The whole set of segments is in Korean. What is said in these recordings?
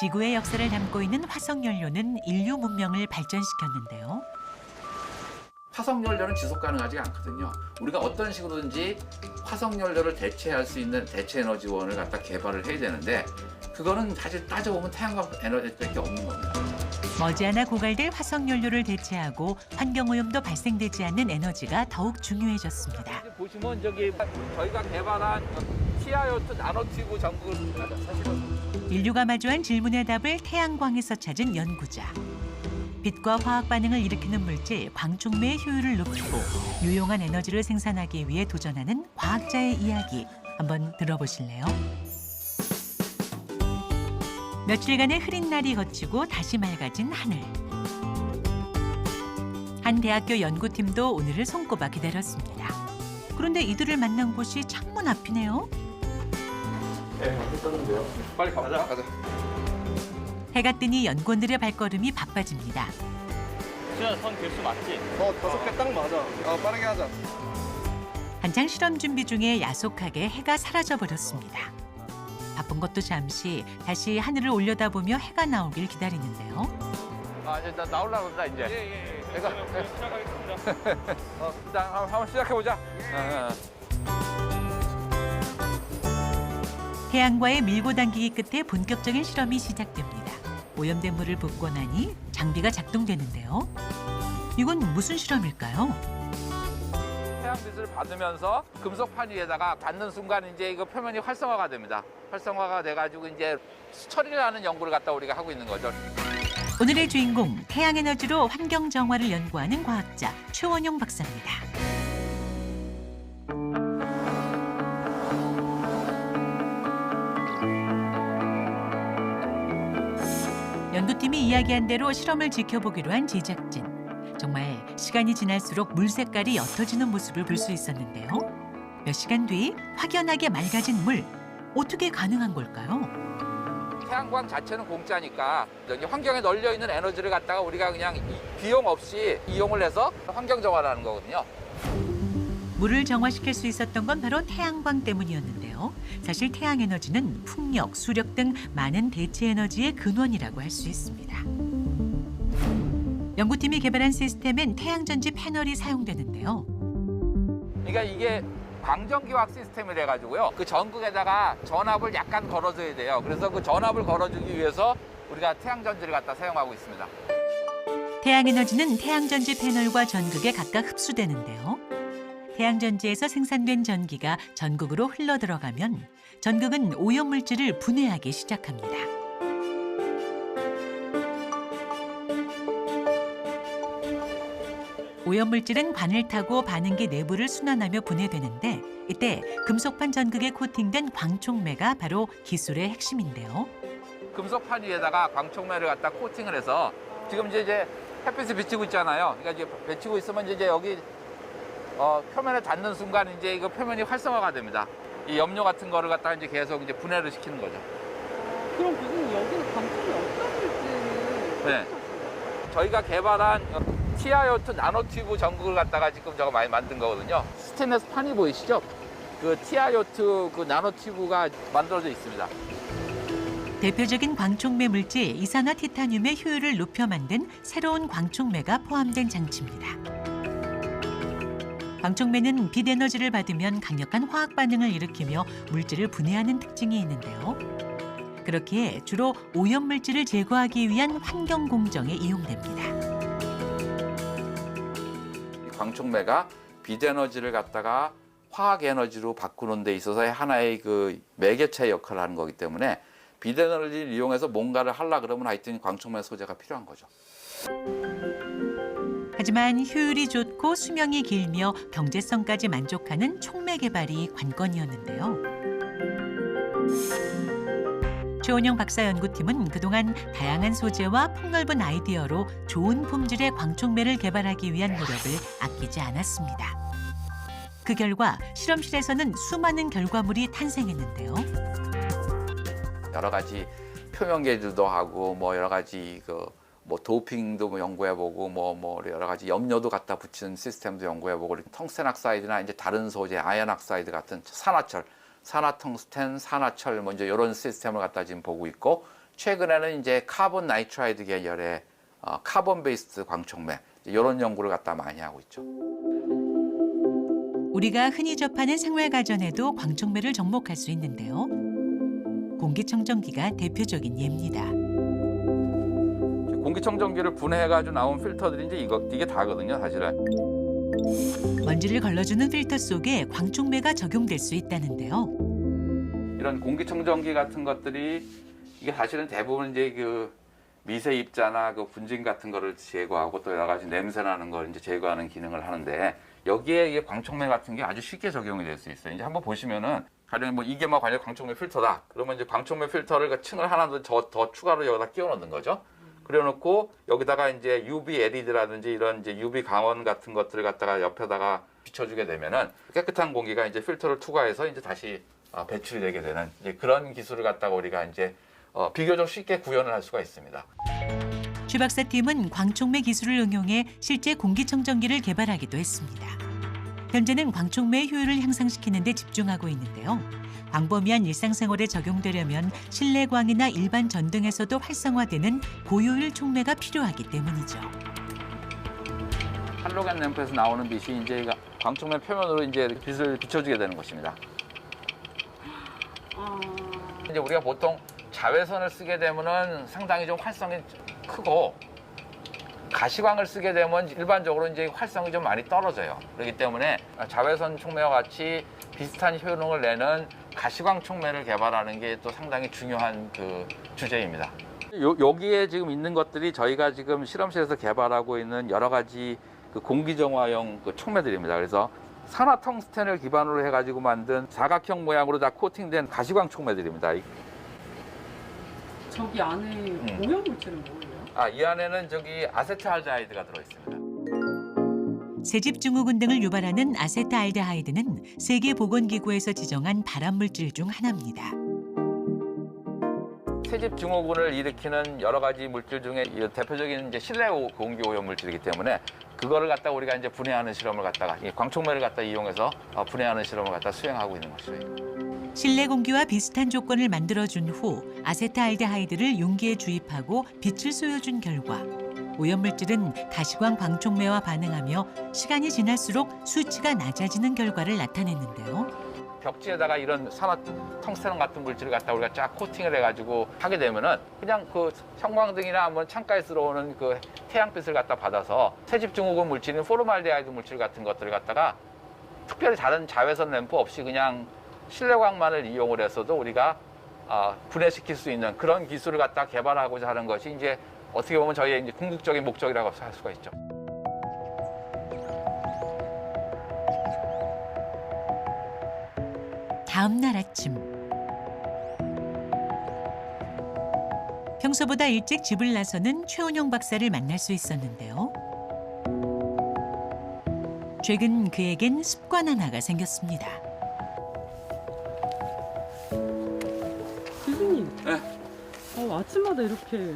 지구의 역사를 담고 있는 화석 연료는 인류 문명을 발전시켰는데요. 화석 연료는 지속 가능하지 않거든요. 우리가 어떤 식으로든지 화석 연료를 대체할 수 있는 대체 에너지원을 갖다 개발을 해야 되는데 그거는 사실 따져보면 태양광 에너지밖에 없는 겁니다. 머지않아 고갈될 화석 연료를 대체하고 환경 오염도 발생되지 않는 에너지가 더욱 중요해졌습니다. 보시면 저기 저희가 개발한 티아요트 나노튜브 전구를 사실은 인류가 마주한 질문의 답을 태양광에서 찾은 연구자. 빛과 화학 반응을 일으키는 물질 광촉매의 효율을 높이고 유용한 에너지를 생산하기 위해 도전하는 과학자의 이야기 한번 들어보실래요? 며칠간의 흐린 날이 거치고 다시 맑아진 하늘. 한 대학교 연구팀도 오늘을 손꼽아 기다렸습니다. 그런데 이들을 만난 곳이 창문 앞이네요. 빨리 가보자. 가자. 해가 뜨니 연구원들의 발걸음이 바빠집니다. 수야 선 개수 맞지? 어 다섯 개 딱 맞아. 어 빠르게 하자. 한창 실험 준비 중에 야속하게 해가 사라져 버렸습니다. 바쁜 것도 잠시 다시 하늘을 올려다보며 해가 나오길 기다리는데요. 아 이제 나 나올라 그런다 이제. 예예. 예. 내가- 그럼 시작하겠습니다. 어, 일단 한번, 시작해 보자. 어, 태양과의 밀고 당기기 끝에 본격적인 실험이 시작됩니다. 오염된 물을 붓고 나니 장비가 작동되는데요. 이건 무슨 실험일까요? 태양빛을 받으면서 금속판 위에다가 닿는 순간 이제 이거 표면이 활성화가 됩니다. 활성화가 돼가지고 이제 수철이라는 연구를 갖다 우리가 하고 있는 거죠. 오늘의 주인공 태양 에너지로 환경 정화를 연구하는 과학자 최원용 박사입니다. 연구팀이 이야기한 대로 실험을 지켜보기로 한 제작진. 정말 시간이 지날수록 물 색깔이 옅어지는 모습을 볼 수 있었는데요. 몇 시간 뒤 확연하게 맑아진 물. 어떻게 가능한 걸까요? 태양광 자체는 공짜니까 환경에 널려 있는 에너지를 갖다가 우리가 그냥 이- 비용 없이 이용을 해서 환경 정화라는 거거든요. 물을 정화시킬 수 있었던 건 바로 태양광 때문이었는데요. 사실 태양 에너지는 풍력, 수력 등 많은 대체 에너지의 근원이라고 할 수 있습니다. 연구팀이 개발한 시스템엔 태양전지 패널이 사용되는데요. 그러니까 이게 광전기화학 시스템이래 가지고요. 그 전극에다가 전압을 약간 걸어줘야 돼요. 그래서 그 전압을 걸어주기 위해서 우리가 태양전지를 갖다 사용하고 있습니다. 태양 에너지는 태양전지 패널과 전극에 각각 흡수되는데요. 태양전지에서 생산된 전기가 전극으로 흘러 들어가면 전극은 오염 물질을 분해하기 시작합니다. 오염 물질은 관을 타고 반응기 내부를 순환하며 분해되는데 이때 금속판 전극에 코팅된 광촉매가 바로 기술의 핵심인데요. 금속판 위에다가 광촉매를 갖다 코팅을 해서 지금 이제 햇빛을 비치고 있잖아요. 그러니까 이제 비치고 있으면 이제 여기 어, 표면에 닿는 순간 이제 이거 표면이 활성화가 됩니다. 이 염료 같은 거를 갖다가 이제 계속 이제 분해를 시키는 거죠. 그럼 교수님 여기는 어떤 물질을 네. 저희가 개발한 티아요트 나노튜브 전극을 갖다가 지금 저거 많이 만든 거거든요. 스테인레스 판이 보이시죠? 그 티아요트 그 나노튜브가 만들어져 있습니다. 대표적인 광촉매 물질 이산화 티타늄의 효율을 높여 만든 새로운 광촉매가 포함된 장치입니다. 광촉매는 빛 에너지를 받으면 강력한 화학 반응을 일으키며 물질을 분해하는 특징이 있는데요. 그렇기에 주로 오염 물질을 제거하기 위한 환경 공정에 이용됩니다. 이 광촉매가 빛 에너지를 갖다가 화학 에너지로 바꾸는 데 있어서의 하나의 그 매개체 역할을 하는 거기 때문에 빛 에너지를 이용해서 뭔가를 하려 그러면 하여튼 광촉매 소재가 필요한 거죠. 하지만 효율이 좋고 수명이 길며 경제성까지 만족하는 촉매 개발이 관건이었는데요. 최원영 박사 연구팀은 그동안 다양한 소재와 폭넓은 아이디어로 좋은 품질의 광촉매를 개발하기 위한 노력을 아끼지 않았습니다. 그 결과 실험실에서는 수많은 결과물이 탄생했는데요. 여러 가지 표면계들도 하고 뭐 여러 가지 그 뭐 도핑도 뭐 연구해보고 뭐뭐 여러 가지 염료도 갖다 붙이는 시스템도 연구해보고 텅스텐 악사이드나 이제 다른 소재 아연 악사이드 같은 산화철 산화 텅스텐 산화철 먼저 이런 시스템을 갖다 지금 보고 있고 최근에는 이제 카본 나이트라이드 계열의 어, 카본 베이스드 광촉매 이런 연구를 갖다 많이 하고 있죠. 우리가 흔히 접하는 생활 가전에도 광촉매를 접목할 수 있는데요. 공기청정기가 대표적인 예입니다. 공기청정기를 분해해가지고 나온 필터들이 이제 이거 이게 다거든요, 사실은. 먼지를 걸러주는 필터 속에 광촉매가 적용될 수 있다는데요. 이런 공기청정기 같은 것들이 이게 사실은 대부분 이제 그 미세 입자나 그 분진 같은 거를 제거하고 또 여러 가지 냄새 나는 걸 이제 제거하는 기능을 하는데 여기에 이게 광촉매 같은 게 아주 쉽게 적용이 될 수 있어요. 이제 한번 보시면은 가령 뭐 이게 막 관련 광촉매 필터다. 그러면 이제 광촉매 필터를 그 층을 하나 더, 더 추가로 여기다 끼워 넣는 거죠. 그래 놓고 여기다가 이제 UV LED라든지 이런 이제 UV 강원 같은 것들을 갖다가 옆에다가 비춰주게 되면은 깨끗한 공기가 이제 필터를 투과해서 이제 다시 아, 배출이 되게 되는 그런 기술을 갖다가 우리가 이제 어, 비교적 쉽게 구현을 할 수가 있습니다. 최 박사 팀은 광촉매 기술을 응용해 실제 공기청정기를 개발하기도 했습니다. 현재는 광촉매의 효율을 향상시키는 데 집중하고 있는데요. 광범위한 일상생활에 적용되려면 실내광이나 일반 전등에서도 활성화되는 고효율 촉매가 필요하기 때문이죠. 할로겐 램프에서 나오는 빛이 이제 이 광촉매 표면으로 이제 빛을 비춰주게 되는 것입니다. 아, 이제 우리가 보통 자외선을 쓰게 되면은 상당히 좀 활성이 크고 가시광을 쓰게 되면 일반적으로 이제 활성이 좀 많이 떨어져요. 그렇기 때문에 자외선 촉매와 같이 비슷한 효능을 내는 가시광 촉매를 개발하는 게 또 상당히 중요한 그 주제입니다. 요, 여기에 지금 있는 것들이 저희가 지금 실험실에서 개발하고 있는 여러 가지 그 공기정화용 그 촉매들입니다. 그래서 산화 텅스텐을 기반으로 해가지고 만든 사각형 모양으로 다 코팅된 가시광 촉매들입니다. 이- 저기 안에 음. 오염 물질은 뭐예요? 아, 이 안에는 저기 아세트알데하이드가 들어 있습니다. 새집 증후군 등을 유발하는 아세트알데하이드는 세계보건기구에서 지정한 발암물질 중 하나입니다. 새집 증후군을 일으키는 여러 가지 물질 중에 이 대표적인 이제 실내 오- 공기 오염 물질이기 때문에 그거를 갖다 우리가 이제 분해하는 실험을 갖다가 이 광촉매를 갖다 이용해서 어, 분해하는 실험을 갖다 수행하고 있는 것이에요. 실내 공기와 비슷한 조건을 만들어준 후 아세트알데하이드를 용기에 주입하고 빛을 쏘여준 결과 오염물질은 가시광 광촉매와 반응하며 시간이 지날수록 수치가 낮아지는 결과를 나타냈는데요. 벽지에다가 이런 산화 텅스텐 같은 물질을 갖다 우리가 쫙 코팅을 해가지고 하게 되면은 그냥 그 형광등이나 한번 창가에 들어오는 그 태양빛을 갖다 받아서 새집 증후군 물질인 포르말데하이드 물질 같은 것들을 갖다가 특별히 다른 자외선 램프 없이 그냥 실내광만을 이용을 해서도 우리가 아, 분해시킬 수 있는 그런 기술을 갖다 개발하고자 하는 것이 이제 어떻게 보면 저희의 이제 궁극적인 목적이라고 할 수가 있죠. 다음 날 아침 평소보다 일찍 집을 나서는 최은영 박사를 만날 수 있었는데요. 최근 그에겐 습관 하나가 생겼습니다. 교수님. 네. 어, 아침마다 이렇게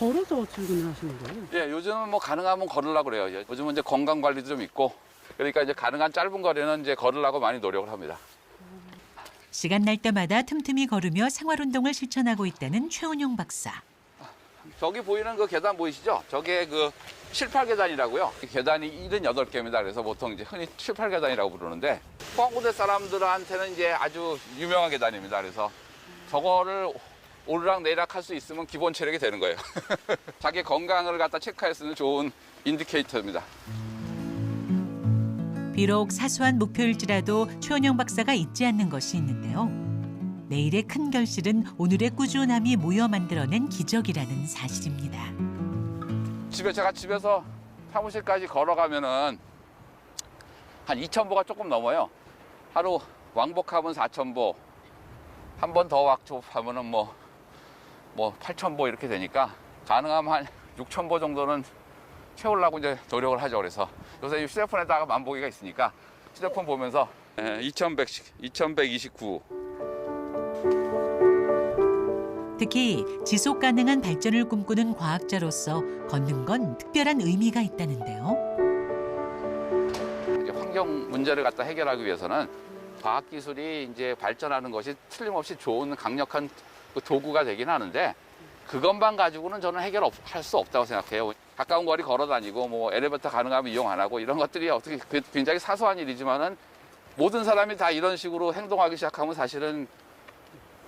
걸어서 출근을 하시는 거예요? 예, 요즘은 뭐 가능하면 걸으려고 그래요. 요즘은 이제 건강 관리도 좀 있고 그러니까 이제 가능한 짧은 거리는 이제 걸으려고 많이 노력을 합니다. 시간 날 때마다 틈틈이 걸으며 생활 운동을 실천하고 있다는 최은영 박사. 저기 보이는 그 계단 보이시죠? 저게 그 7, 8계단이라고요. 계단이 78개입니다. 그래서 보통 이제 흔히 7, 8계단이라고 부르는데 포항고대 사람들한테는 이제 아주 유명한 계단입니다. 그래서 저거를 오르락 내리락 할 수 있으면 기본 체력이 되는 거예요. 자기 건강을 갖다 체크할 수 있는 좋은 인디케이터입니다. 비록 사소한 목표일지라도 최은영 박사가 잊지 않는 것이 있는데요. 내일의 큰 결실은 오늘의 꾸준함이 모여 만들어낸 기적이라는 사실입니다. 집에 제가 집에서 사무실까지 걸어가면은 한 2,000보가 조금 넘어요. 하루 왕복하면 4,000보, 한 번 더 왕복하면은 뭐, 뭐 8,000보 이렇게 되니까 가능하면 한 6,000보 정도는 채우려고 이제 노력을 하죠. 그래서 요새 이 휴대폰에다가 만보기가 있으니까 휴대폰 보면서 2,100, 2,129. 특히 지속 가능한 발전을 꿈꾸는 과학자로서 걷는 건 특별한 의미가 있다는데요. 이제 환경 문제를 갖다 해결하기 위해서는 과학 기술이 이제 발전하는 것이 틀림없이 좋은 강력한 그 도구가 되긴 하는데 그것만 가지고는 저는 해결할 수 없다고 생각해요. 가까운 거리 걸어 다니고 뭐 엘리베이터 가능하면 이용 안 하고 이런 것들이 어떻게 그- 굉장히 사소한 일이지만은 모든 사람이 다 이런 식으로 행동하기 시작하면 사실은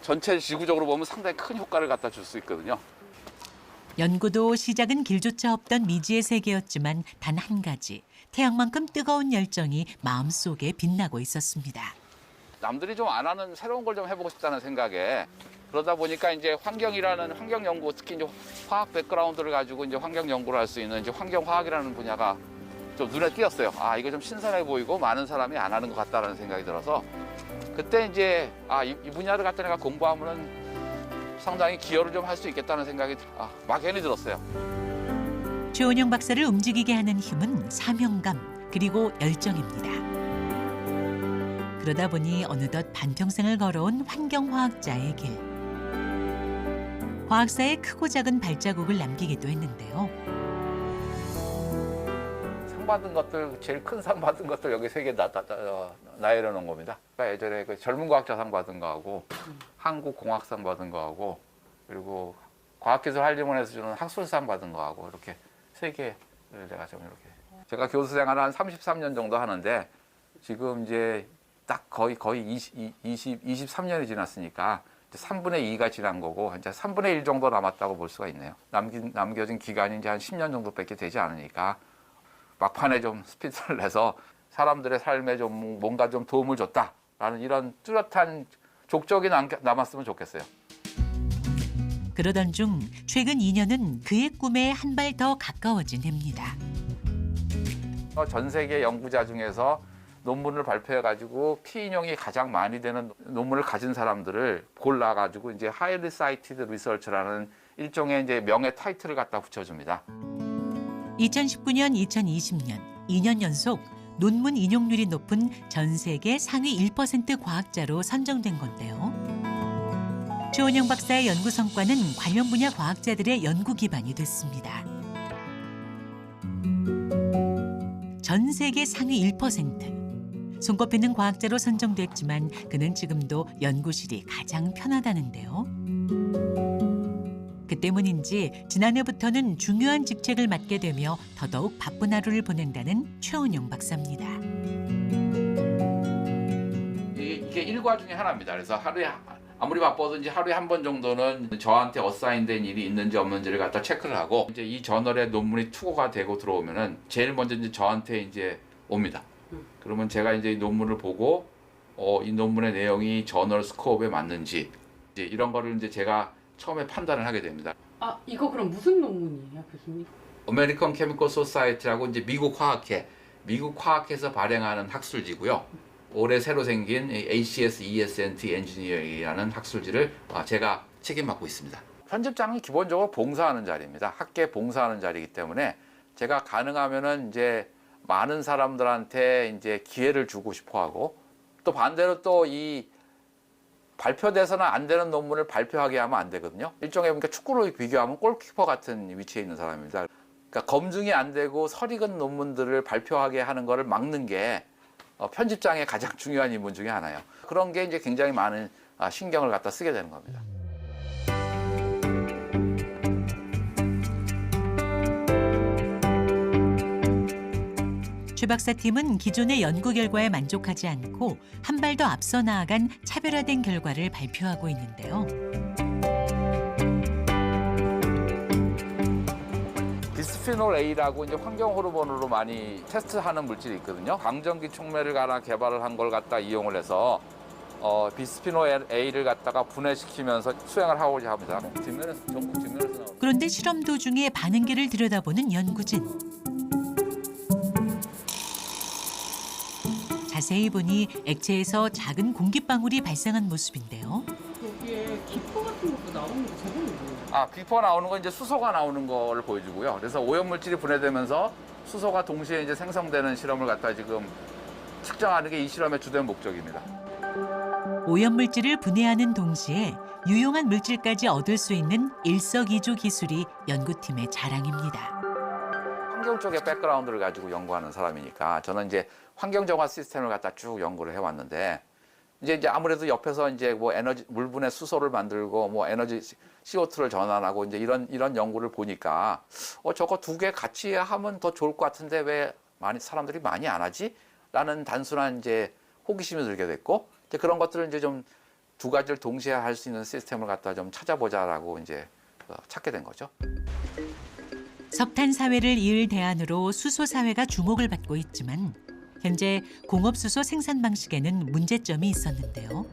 전체 지구적으로 보면 상당히 큰 효과를 갖다 줄 수 있거든요. 연구도 시작은 길조차 없던 미지의 세계였지만 단 한 가지 태양만큼 뜨거운 열정이 마음속에 빛나고 있었습니다. 남들이 좀 안 하는 새로운 걸 좀 해보고 싶다는 생각에 그러다 보니까 이제 환경이라는 환경 연구 특히 이제 화학 백그라운드를 가지고 이제 환경 연구를 할 수 있는 이제 환경 화학이라는 분야가 좀 눈에 띄었어요. 아 이거 좀 신선해 보이고 많은 사람이 안 하는 것 같다라는 생각이 들어서 그때 이제 아이 이 분야를 갖다 내가 공부하면은 상당히 기여를 좀 할 수 있겠다는 생각이 아, 막연히 들었어요. 최원영 박사를 움직이게 하는 힘은 사명감 그리고 열정입니다. 그러다 보니 어느덧 반평생을 걸어온 환경화학자의 길. 과학사에 크고 작은 발자국을 남기기도 했는데요. 상 받은 것들 제일 큰 상 받은 것들 여기 세개 나, 나, 나, 나열해 놓은 겁니다. 그러니까 예전에 그 젊은 과학자상 받은 거하고 한국 공학상 받은 거하고 그리고 과학기술 한림원에서 주는 학술상 받은 거하고 이렇게 세 개를 내가 좀 이렇게 제가 교수 생활을 한 33년 정도 하는데 지금 이제 딱 거의 거의 20, 20 23년이 지났으니까 이제 3분의 2가 지난 거고 이제 3분의 1 정도 남았다고 볼 수가 있네요. 남긴 남겨진 기간이 이제 한 10년 정도밖에 되지 않으니까 막판에 좀 스피드를 내서 사람들의 삶에 좀 뭔가 좀 도움을 줬다라는 이런 뚜렷한 족적이 남, 남았으면 좋겠어요. 그러던 중 최근 2년은 그의 꿈에 한 발 더 가까워진 해입니다. 어, 전 세계 연구자 중에서 논문을 발표해가지고 피인용이 가장 많이 되는 논문을 가진 사람들을 골라가지고 이제 하이리 사이티드 리서치라는 일종의 이제 명예 타이틀을 갖다 붙여줍니다. 2019년, 2020년 2년 연속 논문 인용률이 높은 전 세계 상위 1% 과학자로 선정된 건데요. 최원영 박사의 연구 성과는 관련 분야 과학자들의 연구 기반이 됐습니다. 전 세계 상위 1%. 손꼽히는 과학자로 선정됐지만 그는 지금도 연구실이 가장 편하다는데요. 그 때문인지 지난해부터는 중요한 직책을 맡게 되며 더더욱 바쁜 하루를 보낸다는 최원용 박사입니다. 이게, 일과 중에 하나입니다. 그래서 하루에 아무리 바빠든지 하루에 한 번 정도는 저한테 어사인된 일이 있는지 없는지를 갖다 체크를 하고 이제 이 저널에 논문이 투고가 되고 들어오면은 제일 먼저 이제 저한테 이제 옵니다. 그러면 제가 이제 이 논문을 보고 어, 이 논문의 내용이 저널 스코어에 맞는지 이제 이런 거를 이제 제가 처음에 판단을 하게 됩니다. 아 이거 그럼 무슨 논문이에요 교수님? 아메리칸 케미컬 소사이티라고 이제 미국 화학회, 미국 화학회에서 발행하는 학술지고요. 올해 새로 생긴 이 ACS ESNT 엔지니어링이라는 학술지를 아, 제가 책임 맡고 있습니다. 편집장은 기본적으로 봉사하는 자리입니다. 학계 봉사하는 자리이기 때문에 제가 가능하면은 이제 많은 사람들한테 이제 기회를 주고 싶어 하고 또 반대로 또 이 발표돼서는 안 되는 논문을 발표하게 하면 안 되거든요. 일종의 그러니까 축구로 비교하면 골키퍼 같은 위치에 있는 사람입니다. 그러니까 검증이 안 되고 설익은 논문들을 발표하게 하는 것을 막는 게 어, 편집장의 가장 중요한 임무 중에 하나예요. 그런 게 이제 굉장히 많은 아, 신경을 갖다 쓰게 되는 겁니다. 최 박사 팀은 기존의 연구 결과에 만족하지 않고 한 발 더 앞서 나아간 차별화된 결과를 발표하고 있는데요. 비스피놀 A라고 이제 환경 호르몬으로 많이 테스트하는 물질이 있거든요. 강전기 촉매를 가나 개발을 한 걸 갖다 이용을 해서 어, 비스피놀 A를 갖다가 분해시키면서 수행을 하고자 합니다. 뒷면에서 전국 뒷면에서. 그런데 실험 도중에 반응계를 들여다보는 연구진. 자세히 보니 액체에서 작은 공기방울이 발생한 모습인데요. 여기에 기포 같은 것도 나오는 거 뭐예요? 아, 비포 나오는 건 이제 수소가 나오는 거를 보여주고요. 그래서 오염 물질이 분해되면서 수소가 동시에 이제 생성되는 실험을 갖다 지금 측정하는 게 이 실험의 주된 목적입니다. 오염물질을 분해하는 동시에 유용한 물질까지 얻을 수 있는 일석이조 기술이 연구팀의 자랑입니다. 환경 쪽의 백그라운드를 가지고 연구하는 사람이니까 저는 이제 환경 정화 시스템을 갖다 쭉 연구를 해왔는데 이제 이제 아무래도 옆에서 이제 뭐 에너지 물분의 수소를 만들고 뭐 에너지 CO2를 전환하고 이제 이런 이런 연구를 보니까 어 저거 두 개 같이 하면 더 좋을 것 같은데 왜 많이 사람들이 많이 안 하지? 라는 단순한 이제 호기심이 들게 됐고 이제 그런 것들을 이제 좀 두 가지를 동시에 할 수 있는 시스템을 갖다 좀 찾아보자라고 이제 어, 찾게 된 거죠. 석탄 사회를 이을 대안으로 수소 사회가 주목을 받고 있지만 현재 공업 수소 생산 방식에는 문제점이 있었는데요.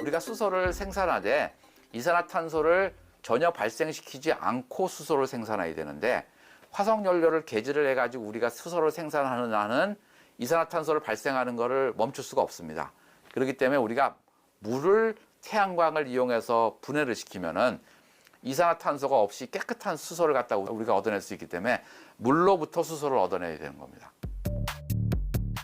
우리가 수소를 생산하되 이산화탄소를 전혀 발생시키지 않고 수소를 생산해야 되는데 화석 연료를 개질을 해가지고 우리가 수소를 생산하는 한은 이산화탄소를 발생하는 것을 멈출 수가 없습니다. 그렇기 때문에 우리가 물을 태양광을 이용해서 분해를 시키면은 이산화탄소가 없이 깨끗한 수소를 갖다 우리가 얻어낼 수 있기 때문에 물로부터 수소를 얻어내야 되는 겁니다.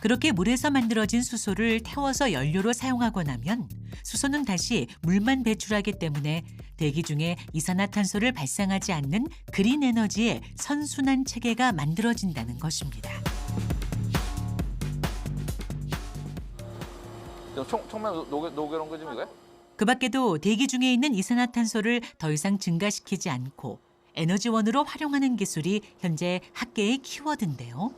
그렇게 물에서 만들어진 수소를 태워서 연료로 사용하고 나면 수소는 다시 물만 배출하기 때문에 대기 중에 이산화탄소를 발생하지 않는 그린 에너지의 선순환 체계가 만들어진다는 것입니다. 총, 총면 녹여, 녹여놓은 거 지금 이거야? 그 밖에도 대기 중에 있는 이산화탄소를 더 이상 증가시키지 않고 에너지원으로 활용하는 기술이 현재 학계의 키워드인데요.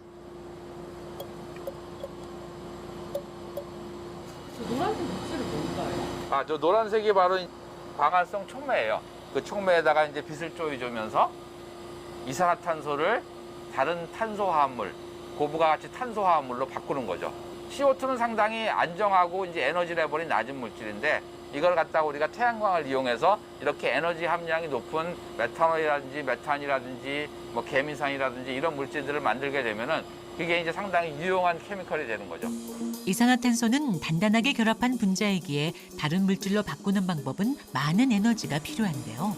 저 노란색 물질은 뭔가요? 아, 저 노란색이 바로 광활성 촉매예요. 그 촉매에다가 이제 빛을 쪼여주면서 이산화탄소를 다른 탄소화합물, 고부가 같이 탄소화합물로 바꾸는 거죠. CO2는 상당히 안정하고 이제 에너지 레벨이 낮은 물질인데 이걸 갖다가 우리가 태양광을 이용해서 이렇게 에너지 함량이 높은 메탄올이라든지 메탄이라든지 뭐 개미산이라든지 이런 물질들을 만들게 되면은 그게 이제 상당히 유용한 케미컬이 되는 거죠. 이산화탄소는 단단하게 결합한 분자이기에 다른 물질로 바꾸는 방법은 많은 에너지가 필요한데요.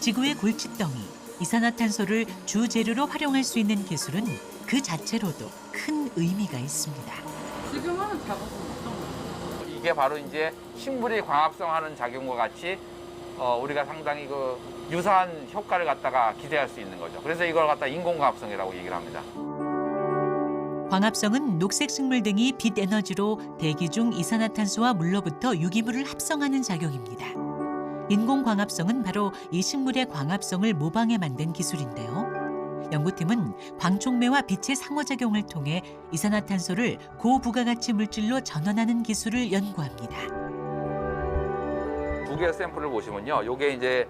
지구의 골칫덩이 이산화탄소를 주재료로 활용할 수 있는 기술은 그 자체로도 큰 의미가 있습니다. 지금 하는 작업은 어떤 거예요? 이게 바로 이제 식물이 광합성하는 작용과 같이 어, 우리가 상당히 그 유사한 효과를 갖다가 기대할 수 있는 거죠. 그래서 이걸 갖다 인공광합성이라고 얘기를 합니다. 광합성은 녹색 식물 등이 빛 에너지로 대기 중 이산화탄소와 물로부터 유기물을 합성하는 작용입니다. 인공 광합성은 바로 이 식물의 광합성을 모방해 만든 기술인데요. 연구팀은 광촉매와 빛의 상호작용을 통해 이산화탄소를 고부가가치 물질로 전환하는 기술을 연구합니다. 두 개의 샘플을 보시면요. 요게 이제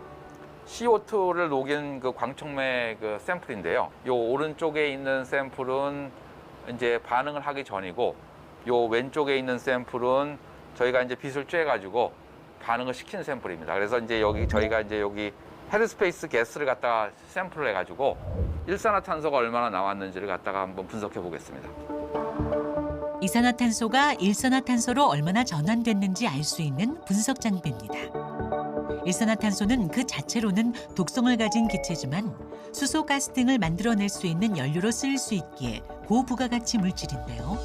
CO2를 녹인 그 광촉매 그 샘플인데요. 요 오른쪽에 있는 샘플은 이제 반응을 하기 전이고 요 왼쪽에 있는 샘플은 저희가 이제 빛을 쬐 가지고 반응을 시킨 샘플입니다. 그래서 이제 여기 저희가 이제 여기 헤드스페이스 가스를 갖다가 샘플을 해 가지고 일산화탄소가 얼마나 나왔는지를 갖다가 한번 분석해 보겠습니다. 이산화탄소가 일산화탄소로 얼마나 전환됐는지 알 수 있는 분석 장비입니다. 일산화탄소는 그 자체로는 독성을 가진 기체지만 수소, 가스 등을 만들어낼 수 있는 연료로 쓰일 수 있기에 고부가가치 물질인데요.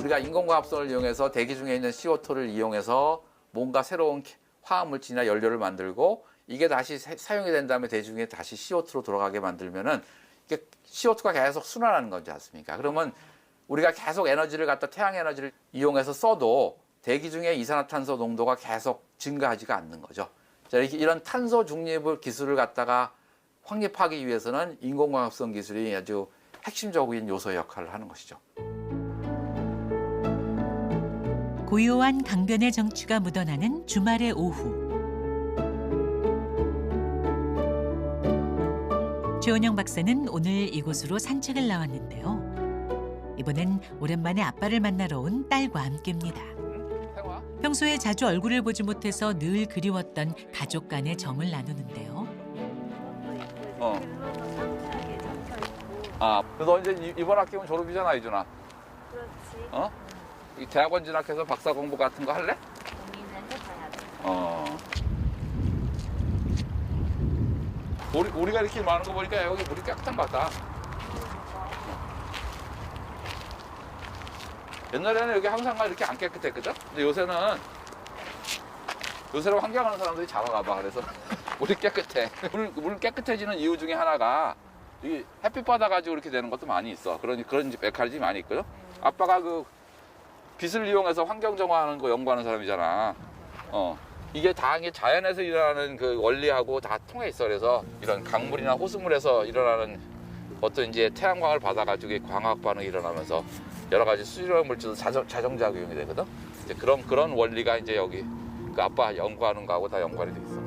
우리가 인공과합성을 이용해서 대기 중에 있는 CO2를 이용해서 뭔가 새로운 화학물질이나 연료를 만들고 이게 다시 사- 사용이 된 다음에 대기 중에 다시 CO2로 돌아가게 만들면은 이게 CO2가 계속 순환하는 거지 않습니까? 그러면 우리가 계속 에너지를 갖다 태양 에너지를 이용해서 써도 대기 중에 이산화탄소 농도가 계속 증가하지가 않는 거죠. 자, 이렇게 이런 탄소 중립을 기술을 갖다가 확립하기 위해서는 인공광합성 기술이 아주 핵심적인 요소의 역할을 하는 것이죠. 고요한 강변의 정취가 묻어나는 주말의 오후. 최원영 박사는 오늘 이곳으로 산책을 나왔는데요. 이번엔 오랜만에 아빠를 만나러 온 딸과 함께입니다. 평소에 자주 얼굴을 보지 못해서 늘 그리웠던 가족 간의 정을 나누는데요. 어. 아, 너 이제 이- 이번 학기면 졸업이잖아, 이준아. 그렇지 어? 이 대학원 진학해서 박사 공부 같은 거 할래? 고민을 해봐야 돼. 어. 우리, 우리가 이렇게 많은 거 보니까 여기 물이 깨끗한 것 같다. 옛날에는 여기 항상 이렇게 안 깨끗했거든? 근데 요새는, 요새는 환경하는 사람들이 잡아가 봐. 그래서 물이 깨끗해. 물, 물 깨끗해지는 이유 중에 하나가 이 햇빛 받아가지고 이렇게 되는 것도 많이 있어. 그런, 그런 메커니즘이 많이 있거든? 아빠가 그 빛을 이용해서 환경 정화하는 거 연구하는 사람이잖아. 어. 이게 다 이게 자연에서 일어나는 그 원리하고 다 통해 있어. 그래서 이런 강물이나 호수물에서 일어나는 어떤 이제 태양광을 받아가지고 이 광학 반응이 일어나면서 여러 가지 수질화 물질도 자정, 자정작용이 되거든. 이제 그런 그런 원리가 이제 여기 그 아빠 연구하는 거하고 다 연관이 돼 있어.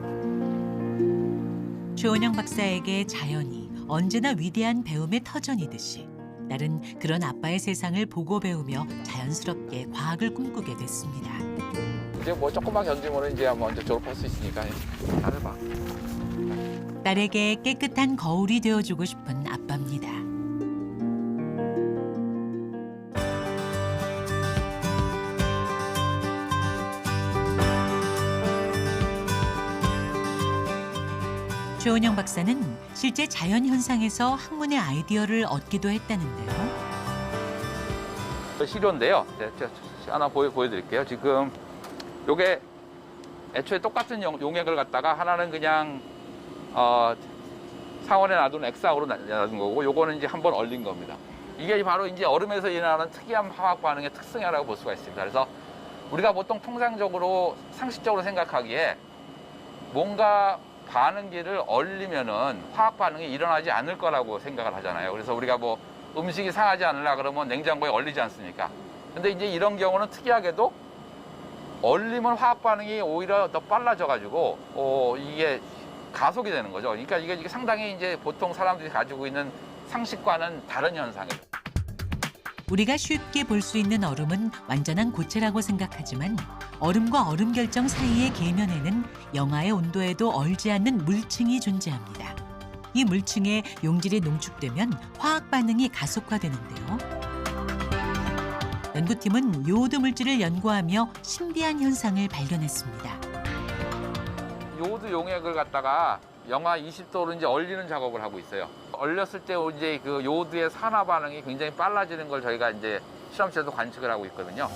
최원영 박사에게 자연이 언제나 위대한 배움의 터전이듯이 딸은 그런 아빠의 세상을 보고 배우며 자연스럽게 과학을 꿈꾸게 됐습니다. 이제 뭐 조금만 견디면 이제 먼저 졸업할 수 있으니까 잘해봐. 딸에게 깨끗한 거울이 되어주고 싶은 최원영 박사는 실제 자연 현상에서 학문의 아이디어를 얻기도 했다는데요. 그 시료인데요. 네, 하나 보여, 보여드릴게요. 지금 요게 애초에 똑같은 용, 용액을 갖다가 하나는 그냥 어, 상온에 놔둔 놔- 놔둔 거고 요거는 이제 한번 얼린 겁니다. 이게 바로 이제 얼음에서 일어나는 특이한 화학 반응의 특성이라고 볼 수가 있습니다. 그래서 우리가 보통 통상적으로 상식적으로 생각하기에 뭔가 반응기를 얼리면은 화학 반응이 일어나지 않을 거라고 생각을 하잖아요. 그래서 우리가 뭐 음식이 상하지 않으려 그러면 냉장고에 얼리지 않습니까? 근데 이제 이런 경우는 특이하게도 얼리면 화학 반응이 오히려 더 빨라져 가지고 어 이게 가속이 되는 거죠. 그러니까 이게, 이게 상당히 이제 보통 사람들이 가지고 있는 상식과는 다른 현상이에요. 우리가 쉽게 볼 수 있는 얼음은 완전한 고체라고 생각하지만 얼음과 얼음 결정 사이의 계면에는 영하의 온도에도 얼지 않는 물층이 존재합니다. 이 물층에 용질이 농축되면 화학 반응이 가속화되는데요. 연구팀은 요오드 물질을 연구하며 신비한 현상을 발견했습니다. 요오드 용액을 갖다가 영하 20도로 이제 얼리는 작업을 하고 있어요. 얼렸을 때 이제 그 요오드의 산화 반응이 굉장히 빨라지는 걸 저희가 이제 실험실에서 관측을 하고 있거든요.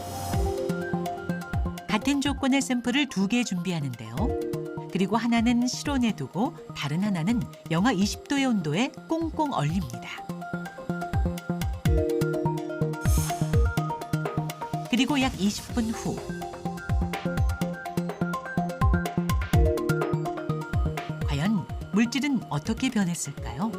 같은 조건의 샘플을 두 개 준비하는데요. 그리고 하나는 실온에 두고 다른 하나는 영하 20도의 온도에 꽁꽁 얼립니다. 그리고 약 20분 후 과연 물질은 어떻게 변했을까요?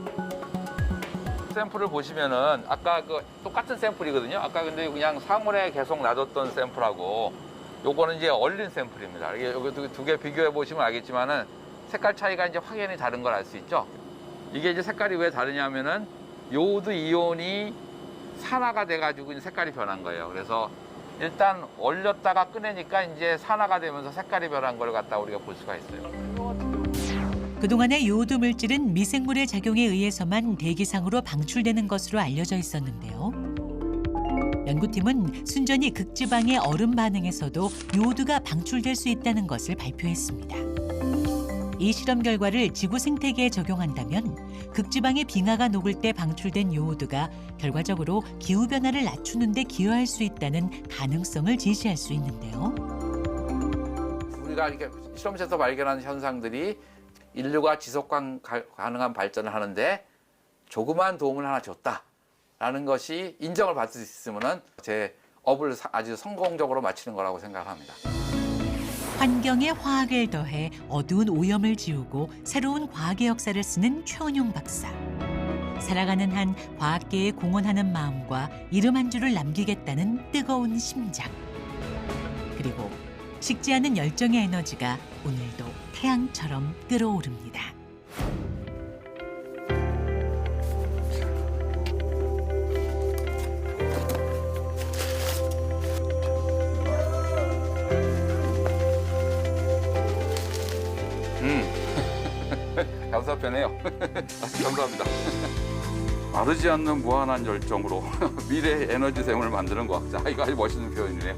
샘플을 보시면은 아까 그 똑같은 샘플이거든요. 아까 근데 그냥 사물에 계속 놔뒀던 샘플하고 요거는 이제 얼린 샘플입니다. 이게 여기 두 개 비교해 보시면 알겠지만은 색깔 차이가 이제 확연히 다른 걸 알 수 있죠. 이게 이제 색깔이 왜 다르냐면은 요오드 이온이 산화가 돼가지고 이제 색깔이 변한 거예요. 그래서 일단 얼렸다가 꺼내니까 이제 산화가 되면서 색깔이 변한 걸 갖다 우리가 볼 수가 있어요. 그동안의 요오드 물질은 미생물의 작용에 의해서만 대기상으로 방출되는 것으로 알려져 있었는데요. 연구팀은 순전히 극지방의 얼음 반응에서도 요오드가 방출될 수 있다는 것을 발표했습니다. 이 실험 결과를 지구 생태계에 적용한다면 극지방의 빙하가 녹을 때 방출된 요오드가 결과적으로 기후 변화를 낮추는 데 기여할 수 있다는 가능성을 제시할 수 있는데요. 우리가 이렇게 실험실에서 발견한 현상들이 인류가 지속 가능한 발전을 하는데 조그만 도움을 하나 줬다 라는 것이 인정을 받을 수 있으면은 제 업을 사- 아주 성공적으로 마치는 거라고 생각합니다. 환경에 화학을 더해 어두운 오염을 지우고 새로운 과학의 역사를 쓰는 최원용 박사. 살아가는 한 과학계에 공헌하는 마음과 이름 한 줄을 남기겠다는 뜨거운 심장. 그리고 식지 않은 열정의 에너지가 오늘도 태양처럼 끓어오릅니다. 편해요. 감사합니다. 마르지 않는 무한한 열정으로 미래 에너지 샘을 만드는 과학자. 이거 아주 멋있는 표현이네요.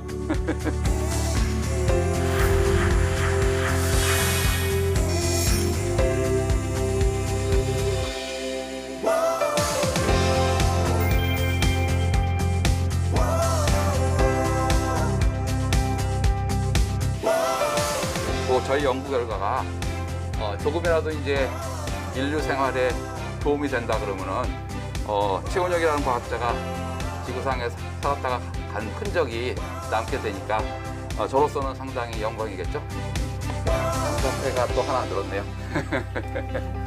뭐 저희 연구 결과가 어, 조금이라도 이제 인류 생활에 도움이 된다 그러면은 어, 최원혁이라는 과학자가 지구상에 살았다가 간 흔적이 남게 되니까 어, 저로서는 상당히 영광이겠죠. 상자패가 또 하나 늘었네요.